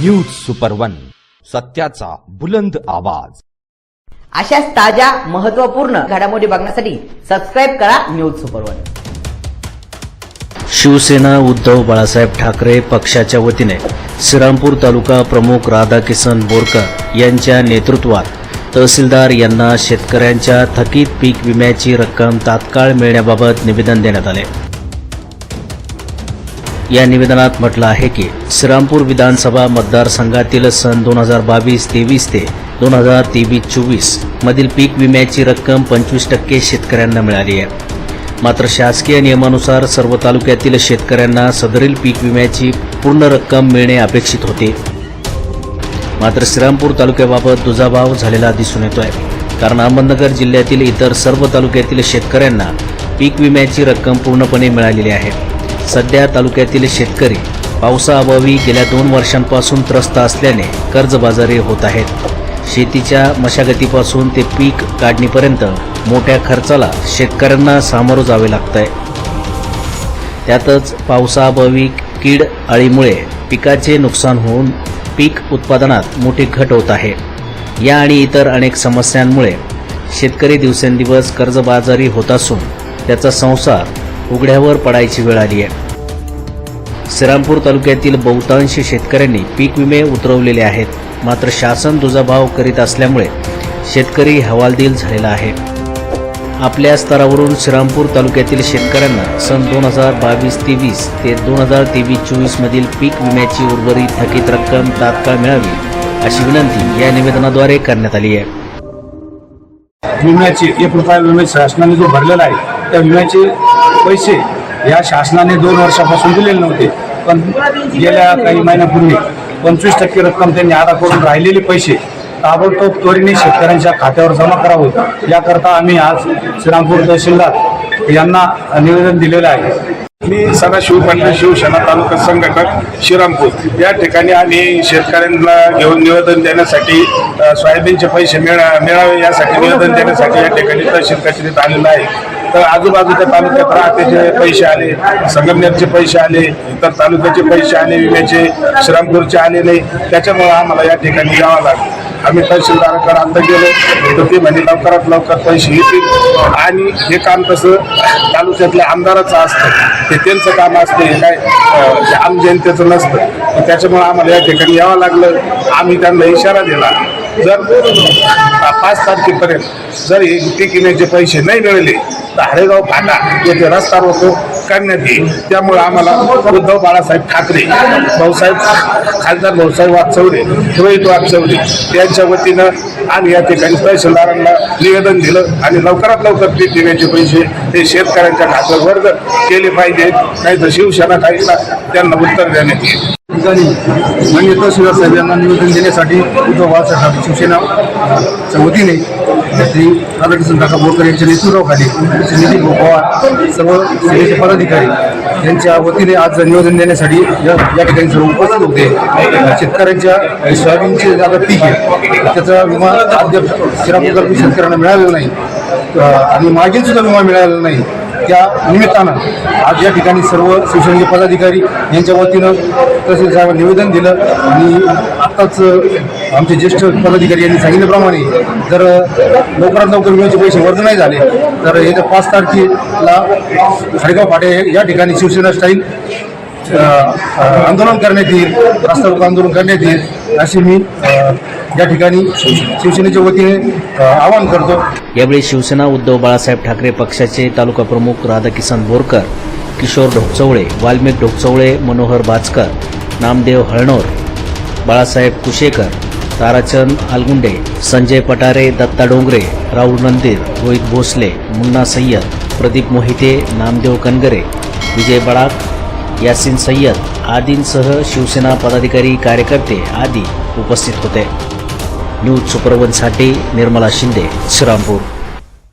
News super one सत्याचा बुलंद आवाज. अशाच ताज्या महत्त्वपूर्ण घडामोडी बघण्यासाठी सबस्क्राईब करा news super one Shivsena Uddhav Balasaheb Thackeray पक्षाच्या वतीने श्रीरामपूर तालुका प्रमुख राधाकिसन बोरकर यांच्या नेतृत्वात तहसीलदार यांना शेतकऱ्यांच्या थकीत पीक विम्याची रक्कम तात्काळ मिळण्याबाबत निवेदन देण्यात आले. या निवेदनात म्हटलं आहे की श्रीरामपूर विधानसभा मतदारसंघातील सन दोन हजार बावीस तेवीस ते दोन हजार तेवीस चोवीस मधील पीक विम्याची रक्कम पंचवीस टक्के शेतकऱ्यांना मिळाली आहे. मात्र शासकीय नियमानुसार सर्व तालुक्यातील शेतकऱ्यांना सदरील पीक विम्याची पूर्ण रक्कम मिळणे अपेक्षित होते. मात्र श्रीरामपूर तालुक्याबाबत दुजाभाव झालेला दिसून येतो आहे कारण अहमदनगर जिल्ह्यातील इतर सर्व तालुक्यातील शेतकऱ्यांना पीक विम्याची रक्कम पूर्णपणे मिळालेली आहे. सध्या तालुक्यातील शेतकरी पावसाअभावी गेल्या दोन वर्षांपासून त्रस्त असल्याने कर्जबाजारी होत आहेत. शेतीच्या मशागतीपासून ते पीक काढणीपर्यंत मोठ्या खर्चाला शेतकऱ्यांना सामोरं जावे लागतंय. त्यातच पावसाअभावी कीड अळीमुळे पिकाचे नुकसान होऊन पीक उत्पादनात मोठी घट होत आहे. या आणि इतर अनेक समस्यांमुळे शेतकरी दिवसेंदिवस कर्जबाजारी होत असून त्याचा संसार उघड्यावर पडायची वेळ आली आहे. श्रीरामपूर तालुक्यातील बहुतांश शेतकऱ्यांनी पीक विमे उतरवलेले आहेत. मात्र शासन दुजाभाव करीत असल्यामुळे शेतकरी हवालदिल झालेला आहे. आपल्या स्तरावरून श्रीरामपूर तालुक्यातील शेतकऱ्यांना सन दोन हजार बावीस तेवीस ते दोन हजार तेवीस चोवीस मधील पीक विम्याची उर्वरित थकीत रक्कम तात्काळ मिळावी अशी विनंती या निवेदनाद्वारे करण्यात आली आहे. विम्याची एक रुपया विम्याची शासनाने जो भरलेला आहे त्या विम्याचे पैसे या शासनाने दोन वर्षापासून दिलेले नव्हते. पण गेल्या काही महिन्यापूर्वी पंचवीस टक्के रक्कम त्यांनी आधा करून राहिलेले पैसे ताबडतोब त्वरेने शेतकऱ्यांच्या खात्यावर जमा करावं. याकरता आम्ही आज श्रीरामपूर तहसीलदार यांना निवेदन दिलेलं आहे. मी सदाशिव पाटील शिवसेना तालुका संघटक श्रीरामपूर. या ठिकाणी आम्ही शेतकऱ्यांना घेऊन निवेदन देण्यासाठी सोयाबीनचे पैसे मिळा मिळावे यासाठी निवेदन देण्यासाठी या ठिकाणी तहसील कचेरीत आलेलं आहे. तर आजूबाजूच्या तालुक्यात राहतेचे पैसे आले संगमनेरचे पैसे आले इतर तालुक्याचे पैसे आले विम्याचे श्रमपूरचे आले नाही. त्याच्यामुळे आम्हाला या ठिकाणी यावं लागलं. आम्ही तहसीलदाराकडे आता गेलो तर ते म्हणे लवकरात लवकर पैसे येतील. आणि हे काम कसं तालुक्यातल्या आमदाराचं असतं. ते त्यांचं काम असतं हे काय आम जनतेचं नसतं. तर त्याच्यामुळे आम्हाला या ठिकाणी यावं लागलं. आम्ही त्यांना इशारा दिला. जर पाच तारखेपर्यंत जर हे पीक विम्याचे पैसे नाही मिळाले तर हरेगाव फाटा येथे रस्ता रोको करण्यात येईल. त्यामुळे आम्हाला उद्धव बाळासाहेब ठाकरे भाऊसाहेब खासदार भाऊसाहेब वाचवडे रोहित वाचवडे यांच्या वतीनं आम्ही या ठिकाणी तहसीलदारांना निवेदन दिलं आणि लवकरात लवकर पीक देण्याचे पैसे हे शेतकऱ्यांच्या खात्यात वर्ग केले पाहिजेत. नाही तर शिवसेना काहीला त्यांना उत्तर देण्यात येईल. ठिकाणी माननीय तहसीलदार साहेब यांना निवेदन देण्यासाठी उद्धव बाळासाहेब शिवसेनाच्या वतीने श्री राधाकृष्ण काका बोरकर यांच्या नेतृत्वाखाली श्री नितीन भाऊ पवार सर्व सेनेचे पदाधिकारी यांच्या वतीने आज निवेदन देण्यासाठी या या ठिकाणी सर्व उपस्थित होते. शेतकऱ्यांच्या सोयाबीनचे जे आता पीक आहे. त्याचा विमा अद्याप श्रीरामपूर शेतकऱ्यांना मिळालेला नाही. आणि मागील सुद्धा विमा मिळालेला नाही. त्या निमित्तानं आज या ठिकाणी सर्व शिवसेनेचे पदाधिकारी यांच्या वतीनं तसेच निवेदन दिलं. आणि आत्ताच आमचे ज्येष्ठ पदाधिकारी यांनी सांगितल्याप्रमाणे जर लवकरात लवकर विम्याचे पैसे वर्ग नाही झाले तर येत्या पाच तारखेला हडगाव फाटे या ठिकाणी शिवसेना स्टाईल आंदोलन करण्यात येईल रास्ता रोको आंदोलन करण्यात येईल अशी मी या ठिकाणी शिवसेनेच्या वतीने आवाहन करतो. यावेळी शिवसेना उद्धव बाळासाहेब ठाकरे पक्षाचे तालुका प्रमुख राधाकिसन बोरकर किशोर ढोकचवळे वाल्मिक ढोकचवळे मनोहर बाचकर नामदेव हळणोर बाळासाहेब कुशेकर ताराचंद आलगुंडे संजय पटारे दत्ता डोंगरे राहुल नंदीर रोहित भोसले मुन्ना सय्यद प्रदीप मोहिते नामदेव कनगरे विजय बडाक यासिन सय्यद आदींसह शिवसेना पदाधिकारी कार्यकर्ते आदी उपस्थित होते. न्यूज सुपरवनसाठी निर्मला शिंदे श्रीरामपूर.